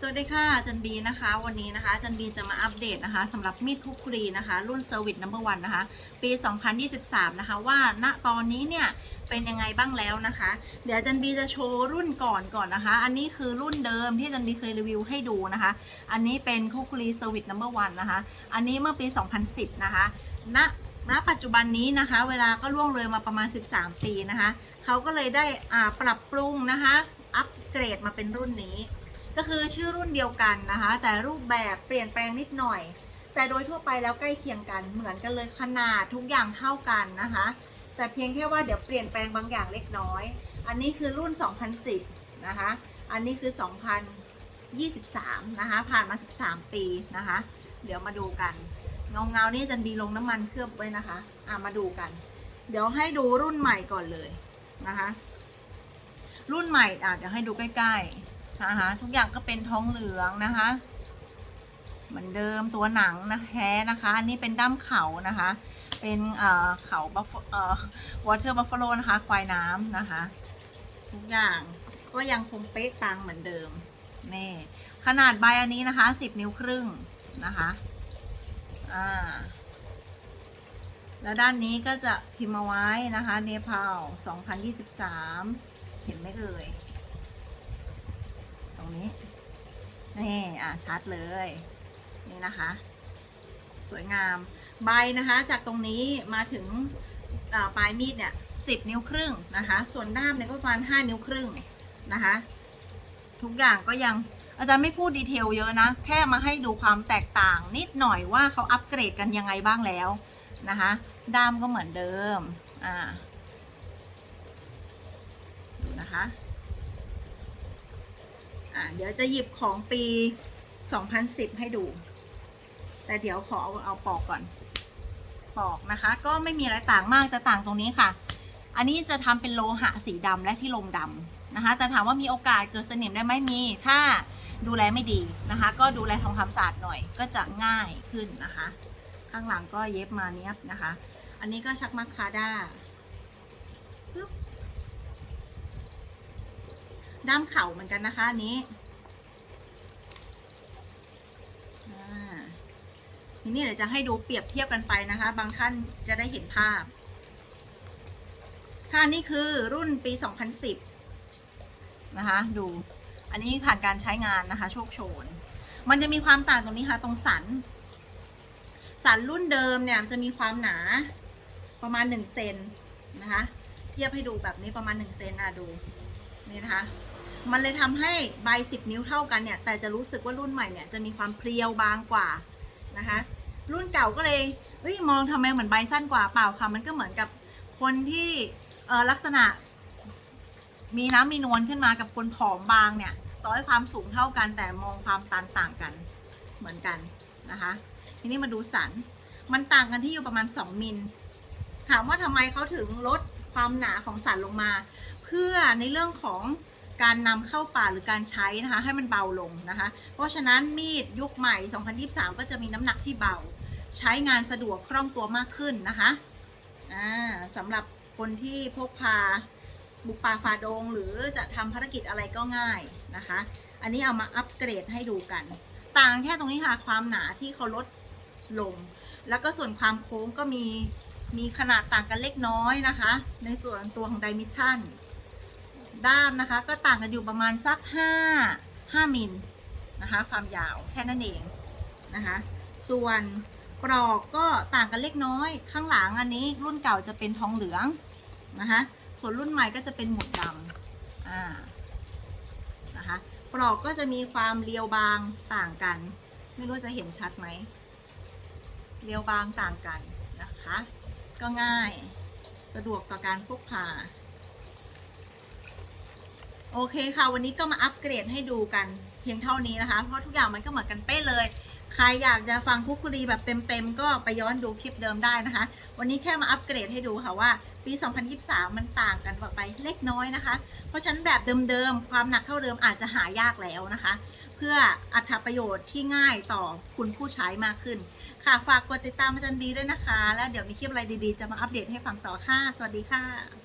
สวัสดีค่ะอาจันบีนะคะ วันนี้นะคะอาจันบีจะมาอัปเดตนะคะสำหรับมีดคุกครีนะคะ รุ่น Service Number One นนะคะ ปี 2023 นะคะ ว่าณตอนนี้เนี่ยเป็นยังไงบ้างแล้วนะคะ เดี๋ยวอาจันบีจะโชว์รุ่นก่อนก่อนนะคะ อันนี้คือรุ่นเดิมที่อาจันบีเคยรีวิวให้ดูนะคะ อันนี้เป็นคุกครี Service Number One นนะคะ อันนี้เมื่อปี 2010 นะคะณณปัจจุบันนี้นะคะ เวลาก็ล่วงเลยมาประมาณ 13 ปีนะคะเขาก็เลยได้อ่าปรับปรุงนะคะ อัปเกรดมาเป็นรุ่นนี้ ก็คือชื่อรุ่นเดียวกันนะคะ แต่รูปแบบเปลี่ยนแปลงนิดหน่อย แต่โดยทั่วไปแล้วใกล้เคียงกันเหมือนกันเลยขนาดทุกอย่างเท่ากันนะคะ แต่เพียงแค่ว่าเดี๋ยวเปลี่ยนแปลงบางอย่างเล็กน้อย อันนี้คือรุ่น 2010 นะคะ อันนี้คือ 2023 นะคะ ผ่านมา 13 ปีนะคะ เดี๋ยวมาดูกันเงาเงานี่จันดีลงน้ำมันเคลือบไว้นะคะ อะมาดูกัน เดี๋ยวให้ดูรุ่นใหม่ก่อนเลยนะคะ รุ่นใหม่อะเดี๋ยวให้ดูใกล้ๆ นะคะทุกอย่างก็เป็นทองเหลืองนะคะ เหมือนเดิมตัวหนังนะแท้นะคะ อันนี้เป็นด้ามเขานะคะ เป็นเอ่อเขาบัฟเอ่อวอเตอร์บัฟฟาโลนะคะควายน้ำนะคะ ทุกอย่างก็ยังคงเป๊ะปังเหมือนเดิมนี่ขนาดใบอันนี้นะคะ10นิ้วครึ่งนะคะอ่าแล้วด้านนี้ก็จะพิมพ์เอาไว้นะคะเนปาล2023 เห็นไหมเอ่ย รงนี้ นี่อะชัดเลย นี่นะคะ สวยงาม ใบนะคะ จากตรงนี้มาถึงปลายมีดเนี่ยสิบนิ้วครึ่งนะคะ ส่วนด้ามเนี่ยก็ประมาณห้านิ้วครึ่งนะคะ ทุกอย่างก็ยังอาจารย์ไม่พูดดีเทลเยอะนะ แค่มาให้ดูความแตกต่างนิดหน่อยว่าเขาอัปเกรดกันยังไงบ้างแล้วนะคะ ด้ามก็เหมือนเดิม อ่า ดูนะคะ อะเดี๋ยวจะหยิบของปี 2010 ให้ดู แต่เดี๋ยวขอเอาเอาปอกก่อน ปอกนะคะ ก็ไม่มีอะไรต่างมากจะต่างตรงนี้ค่ะ อันนี้จะทำเป็นโลหะสีดำและที่ลมดำนะคะ แต่ถามว่ามีโอกาสเกิดสนิมได้ไหมมี ถ้าดูแลไม่ดีนะคะ ก็ดูแลทำความสะอาดหน่อย ก็จะง่ายขึ้นนะคะ ข้างหลังก็เย็บมาเนี้ยนะคะ อันนี้ก็ชักมักคาด้าปึ๊บ ด้ามเข่าเหมือนกันนะคะอันนี้ทีนี้เดี๋ยวจะให้ดูเปรียบเทียบกันไปนะคะ บางท่านจะได้เห็นภาพค่ะนี่คือรุ่นปี 2010 นะคะ ดู อันนี้ผ่านการใช้งานนะคะ โชคโชน มันจะมีความต่างตรงนี้ค่ะ ตรงสัน สันรุ่นเดิมเนี่ยจะมีความหนาประมาณ 1 เซนนะคะ เทียบให้ดูแบบนี้ประมาณ 1 เซนอะดู นี่นะคะ มันเลยทำให้ใบ 10 นิ้วเท่ากันเนี่ย แต่จะรู้สึกว่ารุ่นใหม่เนี่ยจะมีความเพรียวบางกว่านะคะ รุ่นเก่าก็เลยเอ้ยมองทำไมเหมือนใบสั้นกว่าเปล่าค่ะ มันก็เหมือนกับคนที่ลักษณะ มีน้ำมีนวลขึ้นมากับคนผอมบางเนี่ย ต่อให้ความสูงเท่ากัน แต่มองความตันต่างกันเหมือนกันนะคะ ทีนี้มาดูสัน มันต่างกันที่อยู่ประมาณ 2 มิล ถามว่าทำไมเขาถึงลดความหนาของสันลงมา พื่อในเรื่องของการนำเข้าป่าหรือการใช้นะคะ ให้มันเบาลงนะคะ เพราะฉะนั้นมีดยุคใหม่ 2023 ก็จะมีน้ำหนักที่เบา ใช้งานสะดวกคล่องตัวมากขึ้นนะคะอ่าสำหรับคนที่พกพาบุกป่าฝ่าดง หรือจะทำภารกิจอะไรก็ง่ายนะคะ อันนี้เอามาอัปเกรดให้ดูกัน ต่างแค่ตรงนี้ค่ะความหนาที่เขาลดลง แล้วก็ส่วนความโค้งก็มีมีขนาดต่างกันเล็กน้อยนะคะ ในส่วนตัวของ Dimension ด้ามนะคะ ก็ต่างกันอยู่ประมาณสัก 5 5มิลนะคะ ความยาวแค่นั้นเองนะคะ ส่วนปลอกก็ต่างกันเล็กน้อย ข้างหลังอันนี้รุ่นเก่าจะเป็นทองเหลืองนะคะส่วนรุ่นใหม่ก็จะเป็นหมุดดำอ่านะคะปลอกก็จะมีความเรียวบางต่างกัน ไม่รู้จะเห็นชัดไหมเรียวบางต่างกันนะคะ ก็ง่ายสะดวกต่อการพกพา โอเคค่ะ วันนี้ก็มาอัปเกรดให้ดูกันเพียงเท่านี้นะคะ เพราะทุกอย่างมันก็เหมือนกันเป๊ะเลย ใครอยากจะฟังคุกคุรีแบบเต็มๆ ก็ไปย้อนดูคลิปเดิมได้นะคะ วันนี้แค่มาอัปเกรดให้ดูค่ะว่า ปี 2023 มันต่างกันออกไปเล็กน้อยนะคะ เพราะฉะนั้นแบบเดิมๆ ความหนักเท่าเดิมอาจจะหายากแล้วนะคะ เพื่ออัตประโยชน์ที่ง่ายต่อคุณผู้ใช้มากขึ้น ค่ะฝากกดติดตามอาจารย์ดีด้วยนะคะ แล้วเดี๋ยวมีคลิปอะไรดีๆ จะมาอัปเดตให้ฟังต่อค่ะ สวัสดีค่ะ